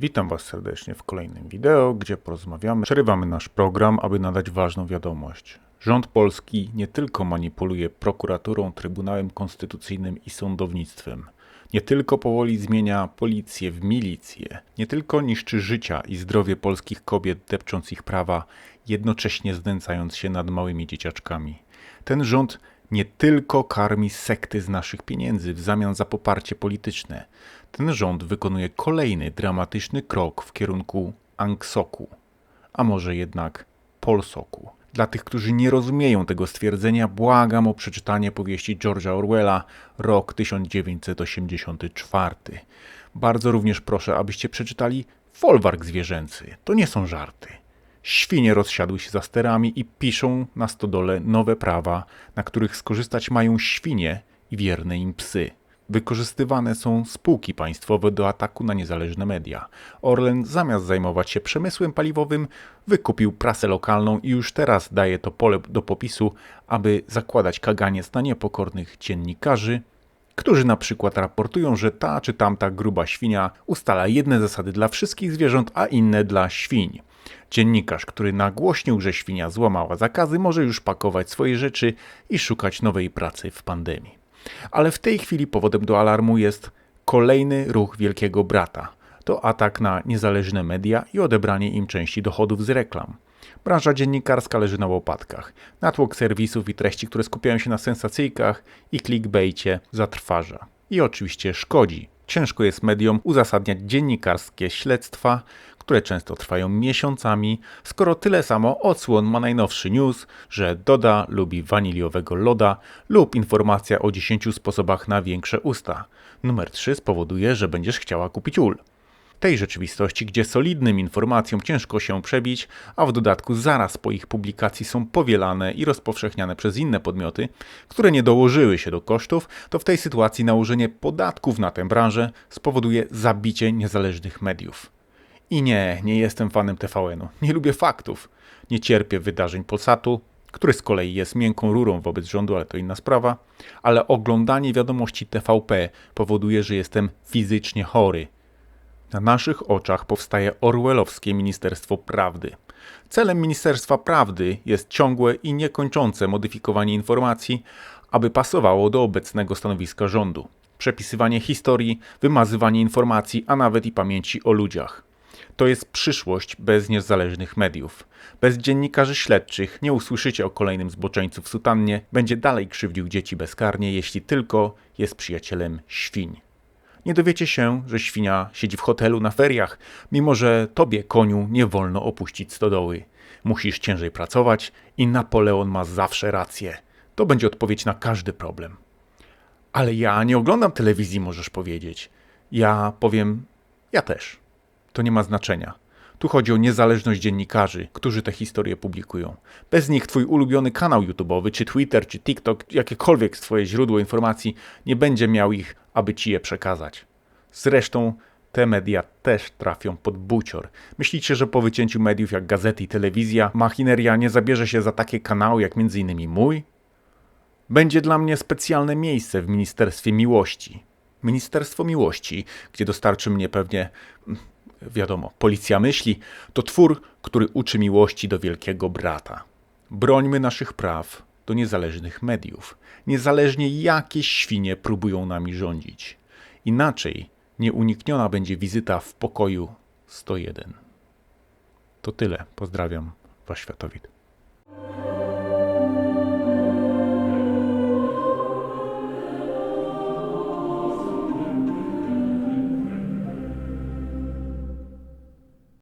Witam Was serdecznie w kolejnym wideo, gdzie porozmawiamy. Przerywamy nasz program, aby nadać ważną wiadomość. Rząd polski nie tylko manipuluje prokuraturą, Trybunałem Konstytucyjnym i sądownictwem, nie tylko powoli zmienia policję w milicję, nie tylko niszczy życia i zdrowie polskich kobiet, depcząc ich prawa, jednocześnie znęcając się nad małymi dzieciaczkami. Ten rząd nie tylko karmi sekty z naszych pieniędzy w zamian za poparcie polityczne. Ten rząd wykonuje kolejny dramatyczny krok w kierunku Angsoku, a może jednak Polsoku. Dla tych, którzy nie rozumieją tego stwierdzenia, błagam o przeczytanie powieści George'a Orwella Rok 1984. Bardzo również proszę, abyście przeczytali Folwark zwierzęcy. To nie są żarty. Świnie rozsiadły się za sterami i piszą na stodole nowe prawa, na których skorzystać mają świnie i wierne im psy. Wykorzystywane są spółki państwowe do ataku na niezależne media. Orlen zamiast zajmować się przemysłem paliwowym, wykupił prasę lokalną i już teraz daje to pole do popisu, aby zakładać kaganiec na niepokornych dziennikarzy, którzy na przykład raportują, że ta czy tamta gruba świnia ustala jedne zasady dla wszystkich zwierząt, a inne dla świń. Dziennikarz, który nagłośnił, że świnia złamała zakazy, może już pakować swoje rzeczy i szukać nowej pracy w pandemii. Ale w tej chwili powodem do alarmu jest kolejny ruch Wielkiego Brata. To atak na niezależne media i odebranie im części dochodów z reklam. Branża dziennikarska leży na łopatkach. Natłok serwisów i treści, które skupiają się na sensacyjkach i clickbaicie zatrważa. I oczywiście szkodzi. Ciężko jest mediom uzasadniać dziennikarskie śledztwa, które często trwają miesiącami, skoro tyle samo odsłon ma najnowszy news, że Doda lubi waniliowego loda lub informacja o 10 sposobach na większe usta. Numer 3 spowoduje, że będziesz chciała kupić ul tej rzeczywistości, gdzie solidnym informacjom ciężko się przebić, a w dodatku zaraz po ich publikacji są powielane i rozpowszechniane przez inne podmioty, które nie dołożyły się do kosztów, to w tej sytuacji nałożenie podatków na tę branżę spowoduje zabicie niezależnych mediów. I nie, nie jestem fanem TVN-u. Nie lubię faktów. Nie cierpię wydarzeń Polsatu, który z kolei jest miękką rurą wobec rządu, ale to inna sprawa. Ale oglądanie wiadomości TVP powoduje, że jestem fizycznie chory. Na naszych oczach powstaje orwellowskie Ministerstwo Prawdy. Celem Ministerstwa Prawdy jest ciągłe i niekończące modyfikowanie informacji, aby pasowało do obecnego stanowiska rządu. Przepisywanie historii, wymazywanie informacji, a nawet i pamięci o ludziach. To jest przyszłość bez niezależnych mediów. Bez dziennikarzy śledczych nie usłyszycie o kolejnym zboczeńcu w sutannie, będzie dalej krzywdził dzieci bezkarnie, jeśli tylko jest przyjacielem świń. Nie dowiecie się, że świnia siedzi w hotelu na feriach, mimo że tobie, koniu, nie wolno opuścić stodoły. Musisz ciężej pracować i Napoleon ma zawsze rację. To będzie odpowiedź na każdy problem. Ale ja nie oglądam telewizji, możesz powiedzieć. Ja powiem, ja też to nie ma znaczenia. Tu chodzi o niezależność dziennikarzy, którzy te historie publikują. Bez nich twój ulubiony kanał YouTube'owy, czy Twitter, czy TikTok, jakiekolwiek twoje źródło informacji, nie będzie miał ich, aby ci je przekazać. Zresztą te media też trafią pod bucior. Myślicie, że po wycięciu mediów jak gazety i telewizja, machineria nie zabierze się za takie kanały jak m.in. mój? Będzie dla mnie specjalne miejsce w Ministerstwie Miłości. Ministerstwo Miłości, gdzie dostarczy mnie pewnie wiadomo, Policja Myśli to twór, który uczy miłości do wielkiego brata. Brońmy naszych praw do niezależnych mediów, niezależnie jakie świnie próbują nami rządzić. Inaczej nieunikniona będzie wizyta w pokoju 101. To tyle. Pozdrawiam, Wasz Światowit.